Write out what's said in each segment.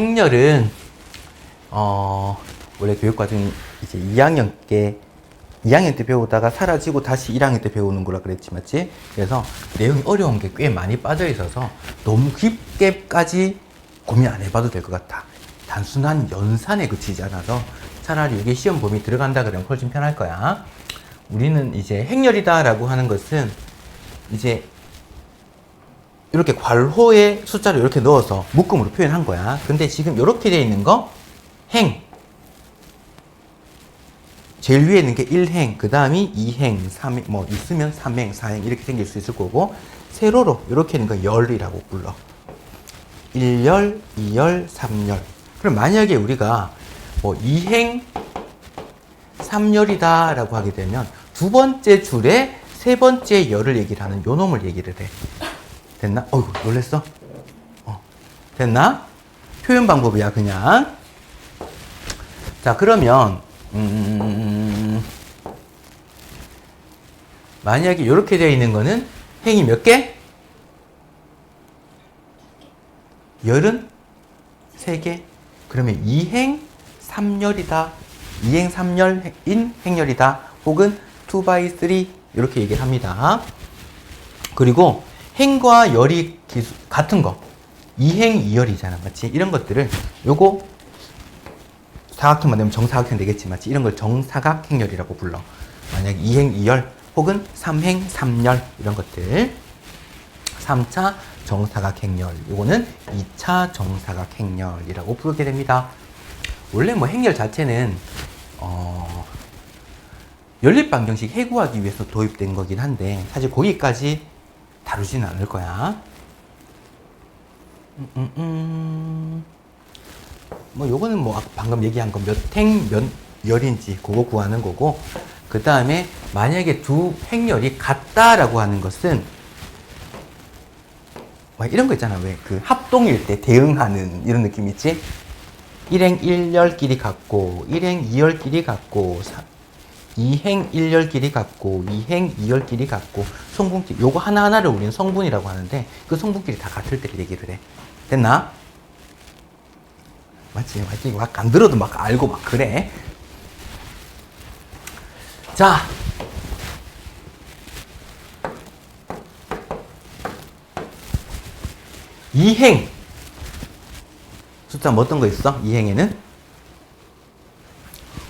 행렬은 어 원래 교육 과정이 이제 2학년 때 2학년 때 배우다가 사라지고 다시 1학년 때 배우는 거라 그랬지 맞지? 그래서 내용이 어려운 게 꽤 많이 빠져 있어서 너무 깊게까지 고민 안 해봐도 될 것 같아. 단순한 연산에 그치지 않아서 차라리 이게 시험 범위 들어간다 그러면 훨씬 편할 거야. 우리는 이제 행렬이다라고 하는 것은 이제 이렇게 괄호에 숫자를 이렇게 넣어서 묶음으로 표현한 거야. 근데 지금 이렇게 되어 있는 거 행. 제일 위에 있는 게 1행, 그 다음이 2행, 3행, 뭐 있으면 3행, 4행 이렇게 생길 수 있을 거고 세로로 이렇게 있는 거 열이라고 불러. 1열, 2열, 3열. 그럼 만약에 우리가 뭐 2행, 3열이다 라고 하게 되면 두 번째 줄에 세 번째 열을 얘기를 하는 요 놈을 얘기를 해. 됐나? 어이구, 놀랬어? 어. 됐나? 표현 방법이야, 그냥. 자, 그러면, 음, 만약에 이렇게 되어 있는 거는 행이 몇 개? 열은 세 개. 그러면 2행 3열이다. 2행 3열인 행열이다. 혹은 2by3 이렇게 얘기를 합니다. 그리고 행과 열이 기수, 같은 거. 2행 2열이잖아. 맞지? 이런 것들을 요거 사각형만 되면 정사각형 되겠지. 맞지? 이런 걸 정사각행열이라고 불러. 만약 2행 2열 혹은 3행 3열 이런 것들. 3차 정사각행열. 요거는 2차 정사각행열이라고 부르게 됩니다. 원래 뭐 행렬 자체는 어 연립 방정식 해구하기 위해서 도입된 거긴 한데 사실 거기까지 다루지는 않을 거야. 음, 음, 음. 뭐 요거는 뭐 방금 얘기한 거 몇 행 몇 열인지 그거 구하는 거고 그 다음에 만약에 두 행렬이 같다라고 하는 것은 막 이런 거 있잖아 왜 그 합동일 때 대응하는 이런 느낌 있지? 1행 1열끼리 같고 1행 2열끼리 같고 2행 1열끼리 같고 2행 2열끼리 같고 성분끼리 요거 하나하나를 우리는 성분이라고 하는데 그 성분끼리 다 같을 때를 얘기를 해 됐나? 맞지? 맞지? 막 안 들어도 막 알고 막 그래 자 이행 숫자 뭐 어떤 거 있어? 이행에는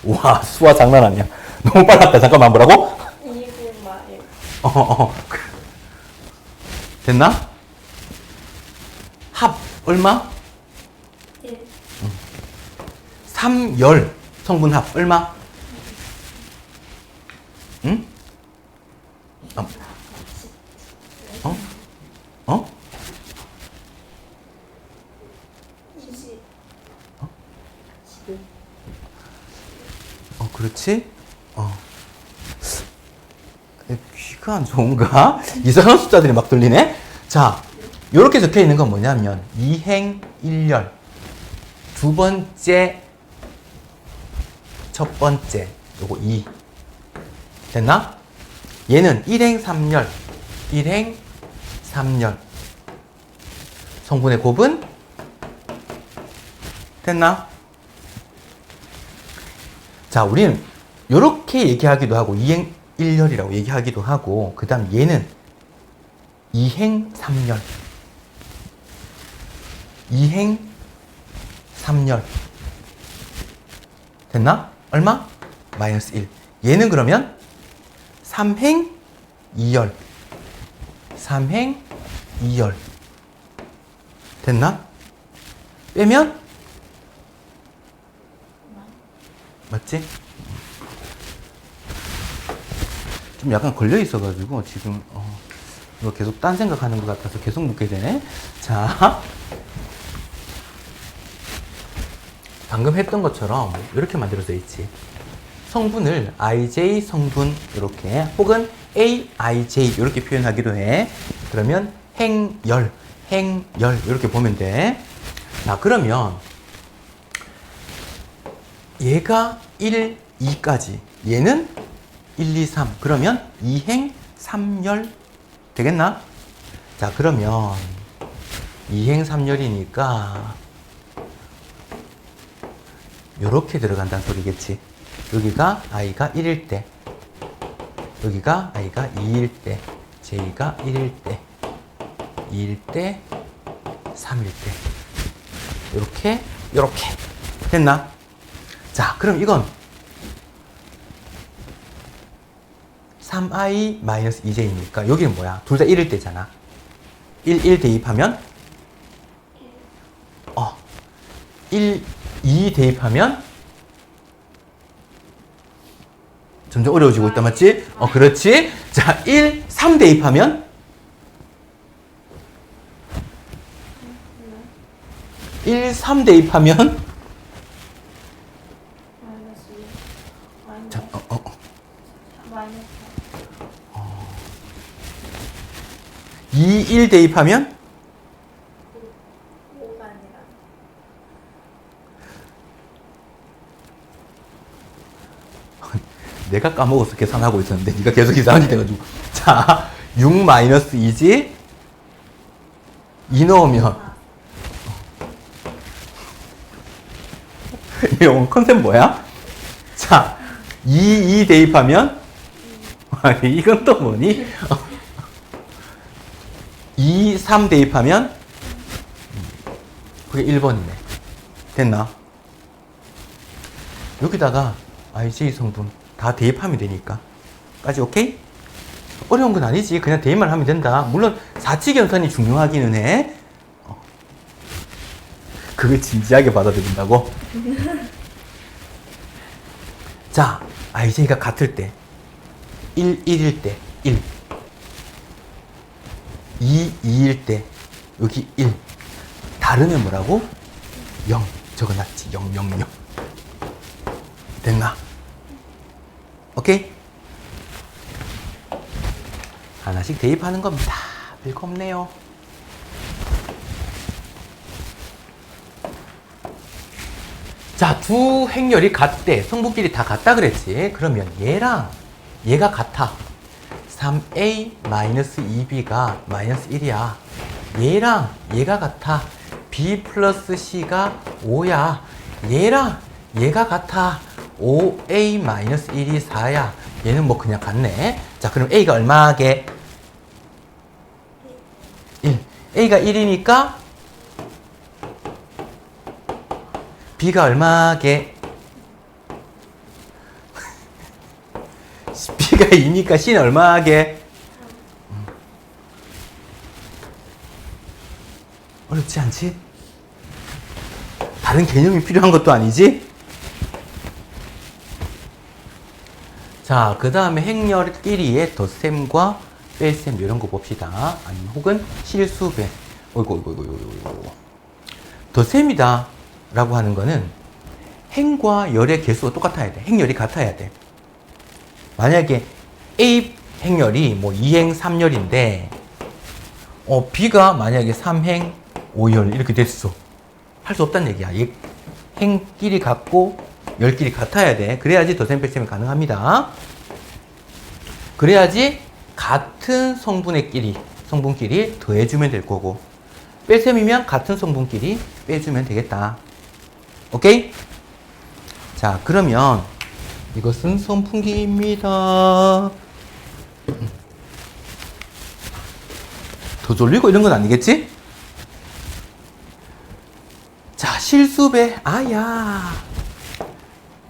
와 수화 장난 아니야 너무 빨랐다 잠깐만 뭐라고? 이구마일 어, 어. 됐나? 합 얼마? 일 3열 성분 합 얼마? 응? 어? 어? 어? 어? 어, 그렇지? 어. 귀가 안 좋은가? 이상한 숫자들이 막 들리네? 자, 요렇게 적혀 있는 건 뭐냐면, 이행 1열. 두 번째, 첫 번째, 요거 2. 됐나? 얘는 1행 3열. 1행 3열. 성분의 곱은? 됐나? 자, 우리는 이렇게 얘기하기도 하고 2행 1열이라고 얘기하기도 하고 그 다음 얘는 2행 3열 2행 3열 됐나? 얼마? 마이너스 1 얘는 그러면 3행 2열 3행 2열 됐나? 빼면 맞지? 좀 약간 걸려 있어가지고 지금 어, 이거 계속 딴 생각하는 것 같아서 계속 묻게 되네. 자, 방금 했던 것처럼 이렇게 만들어져 있지. 성분을 IJ 성분 이렇게 혹은 AIJ 이렇게 표현하기도 해. 그러면 행열, 행열 이렇게 보면 돼. 자, 그러면 얘가 1, 2까지. 얘는 1, 2, 3. 그러면 2행 3열 되겠나? 자, 그러면 2행 3열이니까 이렇게 들어간다는 소리겠지. 여기가 i가 1일 때, 여기가 i가 2일 때, j가 1일 때, 2일 때, 3일 때. 이렇게, 이렇게. 됐나? 자, 그럼 이건 3i-2j니까 여기는 뭐야? 둘 다 1일 때잖아. 1, 1 대입하면 어. 1, 2 대입하면 점점 어려워지고 있다 맞지? 어, 그렇지. 자, 1, 3 대입하면 1, 3 대입하면 마이너스 2. 마이너스 자, 어, 어, 어. 마이너스 2, 1 대입하면? 5가 아니라 내가 까먹어서 계산하고 있었는데 네가 계속 이상하게 돼가지고. 자, 6 마이너스 2지? 2 넣으면? 이거 컨셉 뭐야? 자, 2, 2 대입하면? 이건 또 뭐니? 2, 3 대입하면 그게 1번이네. 됐나? 여기다가 IJ 성분 다 대입하면 되니까. 까지 오케이? 어려운 건 아니지. 그냥 대입만 하면 된다. 물론 사칙연산이 중요하기는 해. 어. 그걸 진지하게 받아들인다고? 자, IJ가 같을 때. 1, 1일 때, 1. 2, 2일 때, 여기 1. 다르면 뭐라고? 0. 적어놨지. 0, 0, 0. 됐나? 오케이? 하나씩 대입하는 겁니다. 별거 없네요. 자, 두 행렬이 같대. 성분끼리 다 같다 그랬지. 그러면 얘랑 얘가 같아. 3a-2b가 마이너스 1이야. 얘랑 얘가 같아. b 플러스 c가 5야. 얘랑 얘가 같아. 5a 마이너스 1이 4야. 얘는 뭐 그냥 같네. 자, 그럼 a가 얼마게? 1. a가 1이니까 b가 얼마게? B가 2니까 c는 얼마게? 음. 어렵지 않지? 다른 개념이 필요한 것도 아니지? 자, 그 다음에 행렬끼리의 덧셈과 뺄셈 이런 거 봅시다. 아니면 혹은 실수배. 어이구, 어이구, 어이구, 어이구. 덧셈이다 라고 하는 거는 행과 열의 개수가 똑같아야 돼. 행열이 같아야 돼. 만약에 A 행열이 뭐 2행 3열인데 어, B가 만약에 3행 5열 이렇게 됐어. 할 수 없다는 얘기야. 얘 행끼리 같고 열끼리 같아야 돼. 그래야지 덧셈 뺄셈이 가능합니다. 그래야지 같은 성분의 끼리 성분끼리 더해주면 될 거고 뺄셈이면 같은 성분끼리 빼주면 되겠다. 오케이? 자, 그러면 이것은 선풍기입니다. 더 졸리고 이런 건 아니겠지? 자, 실수배. 아야.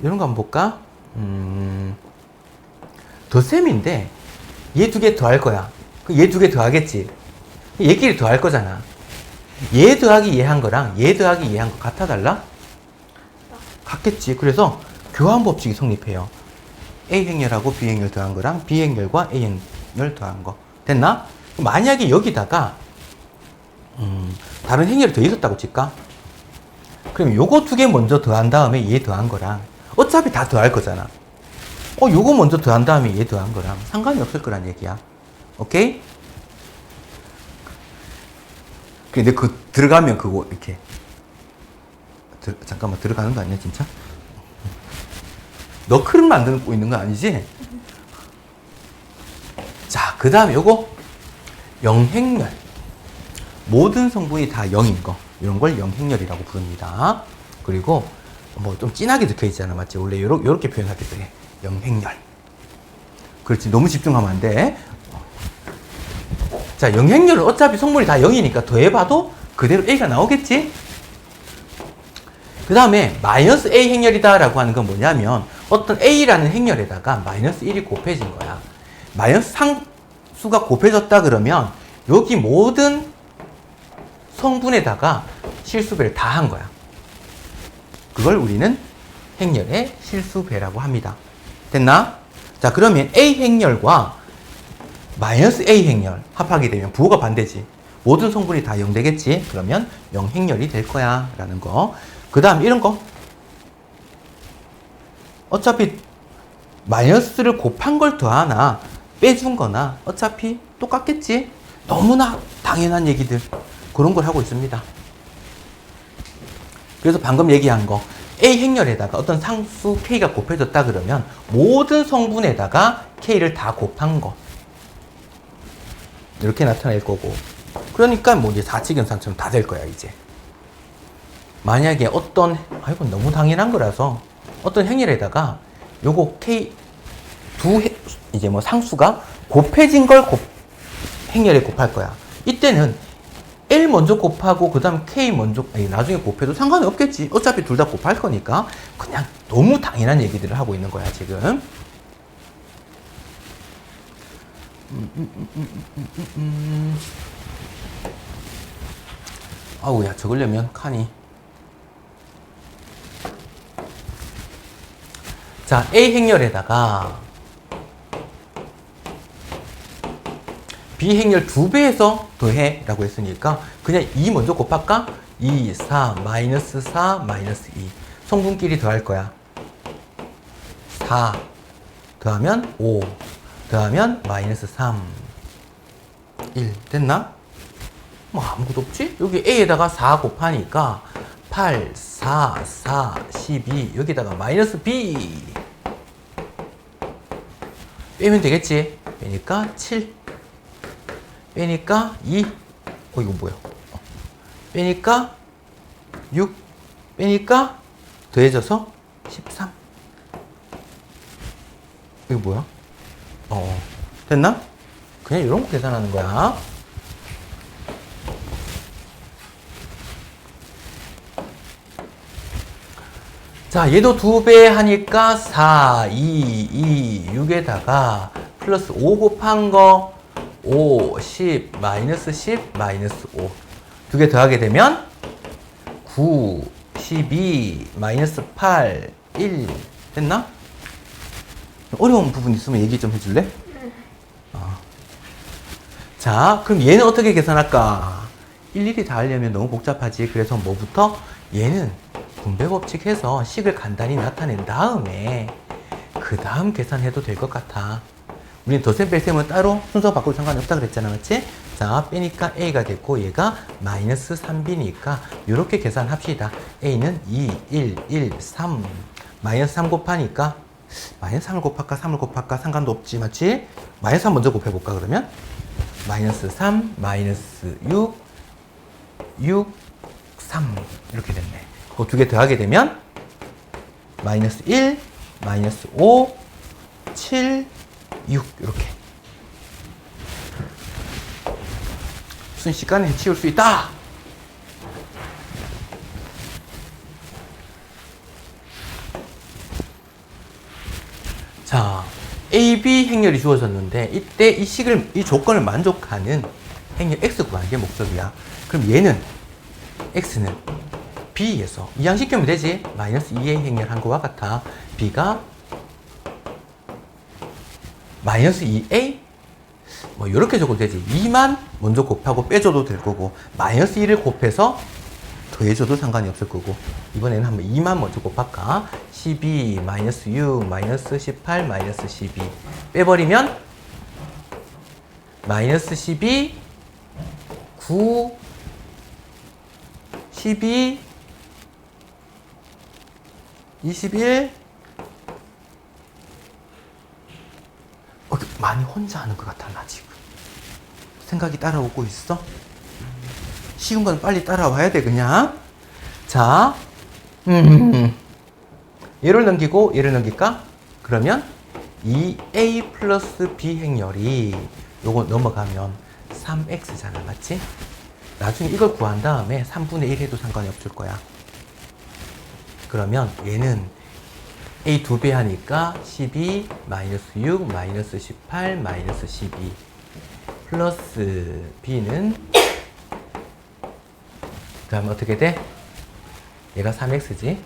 이런 거 한번 볼까? 음, 덧셈인데, 얘 두 개 더 할 거야. 얘 두 개 더 하겠지. 얘끼리 더 할 거잖아. 얘 더하기 얘 한 거랑 얘 더하기 얘 한 거 같아 달라? 같겠지. 그래서 교환 법칙이 성립해요. A 행렬하고 B 행렬 더한 거랑 B 행렬과 A 행렬 더한 거. 됐나? 만약에 여기다가 음, 다른 행렬이 더 있었다고 칠까? 그럼 요거 두 개 먼저 더한 다음에 얘 더한 거랑 어차피 다 더할 거잖아. 어, 요거 먼저 더한 다음에 얘 더한 거랑 상관이 없을 거란 얘기야. 오케이? 근데 그 들어가면 그거 이렇게 들, 잠깐만 들어가는 거 아니야 진짜? 너 크림 만들고 있는 거 아니지? 자, 그 다음에 요거 영행렬 모든 성분이 다 0인 거 이런 걸 영행렬이라고 부릅니다. 그리고 뭐 좀 진하게 적혀 있잖아. 맞지? 원래 요러, 요렇게 표현하기도 해. 영행열. 그렇지. 너무 집중하면 안 돼. 자, 영행열은 어차피 성분이 다 0이니까 더해봐도 그대로 A가 나오겠지? 그 다음에 마이너스 A 행렬이다라고 하는 건 뭐냐면 어떤 A라는 행렬에다가 마이너스 1이 곱해진 거야. 마이너스 상수가 곱해졌다 그러면 여기 모든 성분에다가 실수배를 다 한 거야. 그걸 우리는 행렬의 실수배라고 합니다. 됐나? 자, 그러면 A 행렬과 마이너스 A 행렬 합하게 되면 부호가 반대지. 모든 성분이 다 0 되겠지? 그러면 0 행렬이 될 거야. 라는 거. 그 다음 이런 거. 어차피 마이너스를 곱한 걸 더하나 빼준 거나 어차피 똑같겠지? 너무나 당연한 얘기들. 그런 걸 하고 있습니다. 그래서 방금 얘기한 거 A 행렬에다가 어떤 상수 K가 곱해졌다 그러면 모든 성분에다가 K를 다 곱한 거 이렇게 나타낼 거고 그러니까 뭐 이제 사칙연산처럼 다 될 거야 이제 만약에 어떤 아이고 너무 당연한 거라서 어떤 행렬에다가 요거 K 두 해- 이제 뭐 상수가 곱해진 걸 곱, 행렬에 곱할 거야. 이때는 L 먼저 곱하고 그 다음 K 먼저 아니, 나중에 곱해도 상관이 없겠지. 어차피 둘 다 곱할 거니까. 그냥 너무 당연한 얘기들을 하고 있는 거야 지금. 음, 음, 음, 음, 음, 음, 음. 아우 야 적으려면 칸이 자 A 행렬에다가 B 행렬 두 배에서 더해 라고 했으니까 그냥 2 먼저 곱할까? 2, 4, 마이너스 4, 마이너스 2 성분끼리 더할 거야 4 더하면 5 더하면 마이너스 3 1 됐나? 뭐 아무것도 없지? 여기 A에다가 4 곱하니까 8, 4, 4, 12 여기다가 마이너스 B 빼면 되겠지? 빼니까 7 빼니까 2 어 이거 뭐야 어. 빼니까 6 빼니까 더해져서 13 이거 뭐야? 어 됐나? 그냥 이런 거 계산하는 거야 자, 얘도 두 배 하니까 4, 2, 2, 6에다가 플러스 5 곱한 거 5, 10, 마이너스 10, 마이너스 5. 두 개 더하게 되면 9, 12, 마이너스 8, 1. 됐나? 어려운 부분 있으면 얘기 좀 해줄래? 어. 자, 그럼 얘는 어떻게 계산할까? 일일이 다 하려면 너무 복잡하지. 그래서 뭐부터? 얘는 분배 법칙 해서 식을 간단히 나타낸 다음에 그 다음 계산해도 될 것 같아. 우리는 덧셈 뺄셈은 따로 순서 바꾸도 상관없다 그랬잖아, 맞지? 자, 빼니까 A가 됐고 얘가 마이너스 3B니까 이렇게 계산합시다. A는 2, 1, 1, 3 마이너스 3 곱하니까 마이너스 3을 곱할까 3을 곱할까 상관도 없지, 맞지? 마이너스 3 먼저 곱해볼까 그러면? 마이너스 3, 마이너스 6, 6, 3 이렇게 됐네. 그 두 개 더하게 되면 마이너스 1, 마이너스 5, 7, 6 이렇게 순식간에 해치울 수 있다. 자, A, B 행렬이 주어졌는데 이때 이 식을 이 조건을 만족하는 행렬 X 구하는 게 목적이야. 그럼 얘는 X는 B에서 이항시키면 되지. 마이너스 2의 행렬 한 거와 같아. B가 마이너스 2A 뭐 이렇게 적어도 되지. 2만 먼저 곱하고 빼줘도 될 거고 마이너스 1을 곱해서 더해줘도 상관이 없을 거고 이번에는 한번 2만 먼저 곱할까? 12 마이너스 6 마이너스 18 마이너스 12 빼버리면 마이너스 12 9 12 21 어, 많이 혼자 하는 것 같아 나 지금 생각이 따라오고 있어? 쉬운 건 빨리 따라와야 돼 그냥 자 음, 얘를 넘기고 얘를 넘길까? 그러면 2a 플러스 b 행렬이 요거 넘어가면 3x잖아 맞지? 나중에 이걸 구한 다음에 3분의 1 해도 상관이 없을 거야 그러면 얘는 a 두 배 하니까 12 마이너스 6 마이너스 18 마이너스 12 플러스 b는 그 다음에 어떻게 돼? 얘가 3x지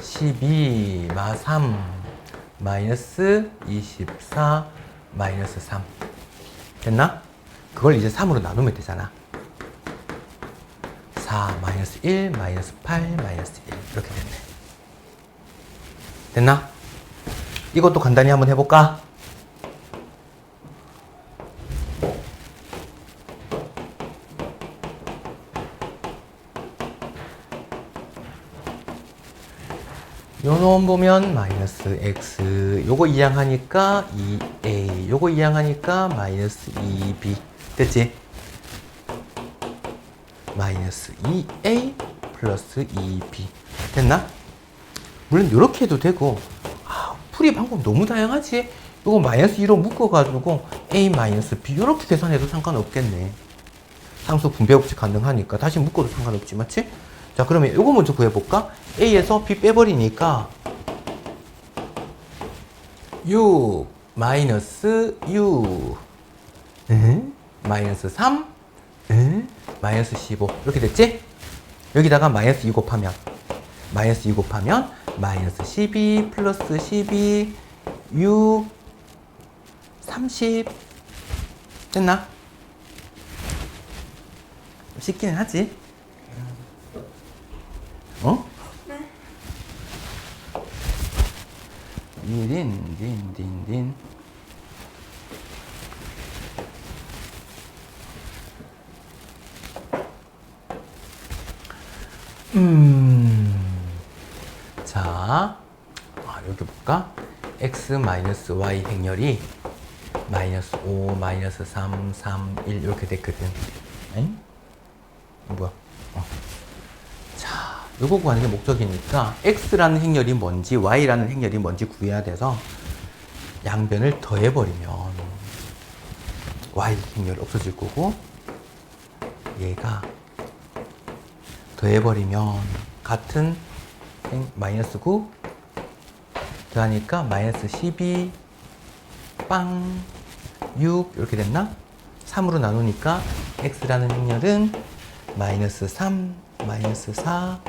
12 마 3 마이너스 24 마이너스 3 됐나? 그걸 이제 3으로 나누면 되잖아 4 마이너스 1 마이너스 8 마이너스 1 이렇게 됐네 됐나? 이것도 간단히 한번 해볼까? 요놈 보면 마이너스 x 요거 이항하니까 2a 요거 이항하니까 마이너스 2b 됐지? 마이너스 2a 플러스 2b 됐나? 물론 이렇게 해도 되고 아, 풀이 방법 너무 다양하지 요거 마이너스 2로 묶어가지고 a 마이너스 b 이렇게 계산해도 상관없겠네 상수 분배 법칙 가능하니까 다시 묶어도 상관없지 맞지? 자 그러면 요거 먼저 구해볼까? a에서 b 빼버리니까 6 마이너스 6 응? 마이너스 3 응? 마이너스 15 이렇게 됐지? 여기다가 마이너스 2 곱하면 마이너스 2 곱하면 마이너스 12 플러스 12 6 30 됐나? 쉽기는 하지 어? 네. 딘, 딘, 딘, 딘. 음. 자, 아, 여기 볼까? x 마이너스 y 행렬이 마이너스 5, 마이너스 3, 3, 1 이렇게 됐거든. 엥? 뭐야? 어. 자, 요거 구하는 게 목적이니까 x라는 행렬이 뭔지 y라는 행렬이 뭔지 구해야 돼서 양변을 더해버리면 y 행렬 없어질 거고 얘가 더해버리면 같은 행- 마이너스 9 더하니까 마이너스 12 빵 6 이렇게 됐나? 3으로 나누니까 x라는 행렬은 마이너스 3 마이너스 4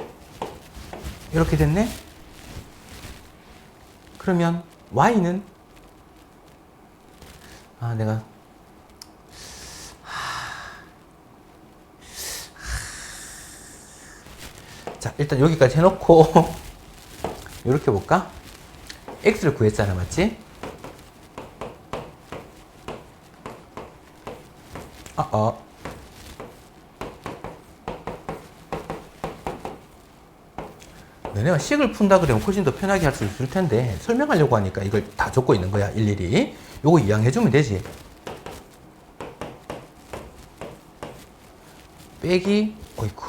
이렇게 됐네? 그러면 y는 아 내가 자 일단 여기까지 해놓고 이렇게 볼까? x를 구했잖아 맞지? 아, 어. 너네가 식을 푼다 그러면 훨씬 더 편하게 할 수 있을 텐데 설명하려고 하니까 이걸 다 적고 있는 거야 일일이 요거 이양해주면 되지 빼기 어이쿠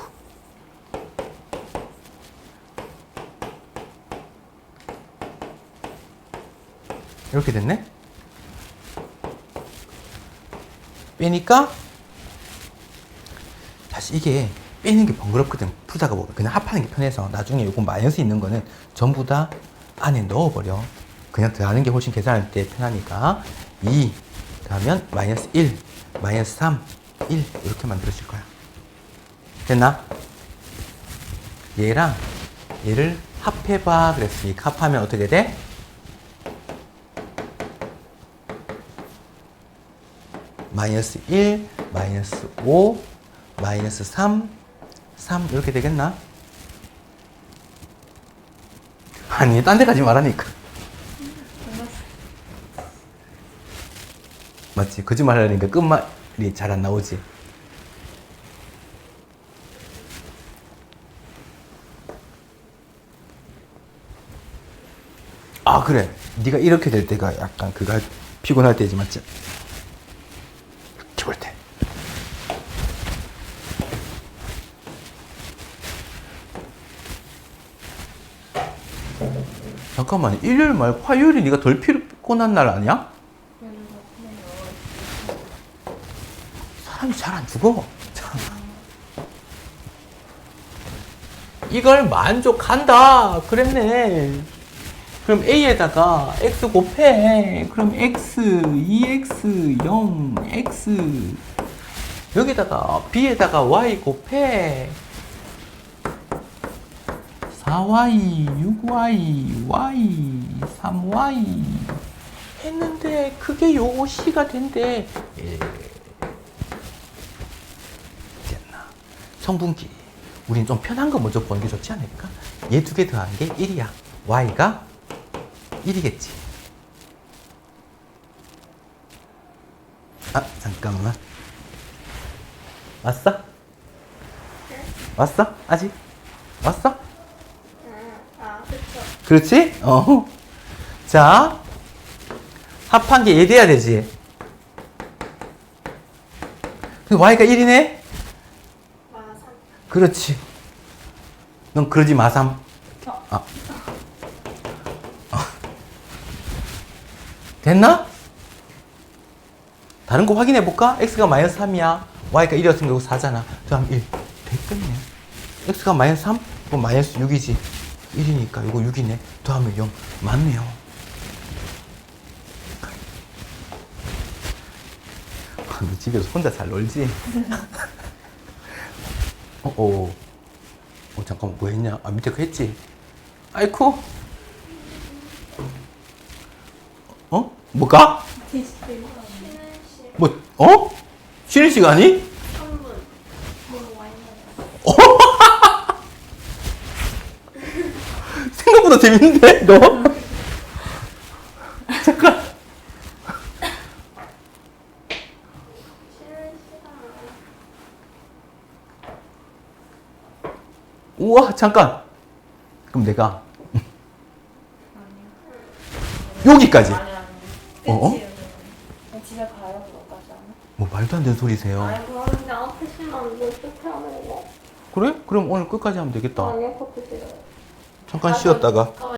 이렇게 됐네? 빼니까 사실 이게 빼는 게 번거롭거든. 풀다가 보면 그냥 합하는 게 편해서 나중에 요거 마이너스 있는 거는 전부 다 안에 넣어버려. 그냥 더하는 게 훨씬 계산할 때 편하니까. 2 더하면 마이너스 1 마이너스 3 1 이렇게 만들어질 거야. 됐나? 얘랑 얘를 합해봐. 그랬으니까 합하면 어떻게 돼? 마이너스 1, 마이너스 5, 마이너스 3, 3 이렇게 되겠나? 아니 딴데 가지 말라니까 맞지? 거짓말 하려니까 끝말이 잘 안 나오지 아 그래 네가 이렇게 될 때가 약간 할- 피곤할 때지 맞지? 이렇게 볼 때. 잠깐만 일요일 말고 화요일이 네가 덜 피곤한 날 아니야? 사람이 잘 안 죽어. 참. 이걸 만족한다. 그랬네. 그럼 A에다가 X 곱해. 그럼 X, 2X, 0, X. 여기다가 B에다가 Y 곱해. 4Y, 6Y, Y, 3Y. 했는데 그게 요거 C가 된대. 예. 됐나? 성분기. 우린 좀 편한 거 먼저 보는 게 좋지 않을까? 얘 두 개 더한 게 1이야. y가 1이겠지. 아, 잠깐만. 왔어? 왔어? 아직? 왔어? 그렇지? 어. 자, 합한 게얘 돼야 되지. y가 1이네? 마삼. 그렇지. 넌 그러지 마삼. 어. 아. 어. 됐나? 다른 거 확인해 볼까? x가 마이너스 3이야. y가 1이었으면 이거 4잖아. 다음 1. 됐겠네. x가 마이너스 3? 그럼 마이너스 6이지. 1이니까 이거 6이네. 더하면 0. 맞네요. 아, 너 집에서 혼자 잘 놀지? 어, 어. 어, 잠깐만, 뭐 했냐? 아, 밑에 거 했지? 아이쿠. 어? 뭐가? 시 뭐, 어? 쉬는 시간이? 3분. 뭐 와인 생각보다 재밌는데, 너? 잠깐. 우와, 잠깐. 그럼 내가. 여기까지. 아니 아니. 어? 끝이에요. 그냥 집에. 뭐, 말도 안 되는 소리세요. 아니, 그런데 아프시면 어떻게 하는 거? 그래? 그럼 오늘 끝까지 하면 되겠다. 아니, 아프시면. 잠깐 쉬었다가.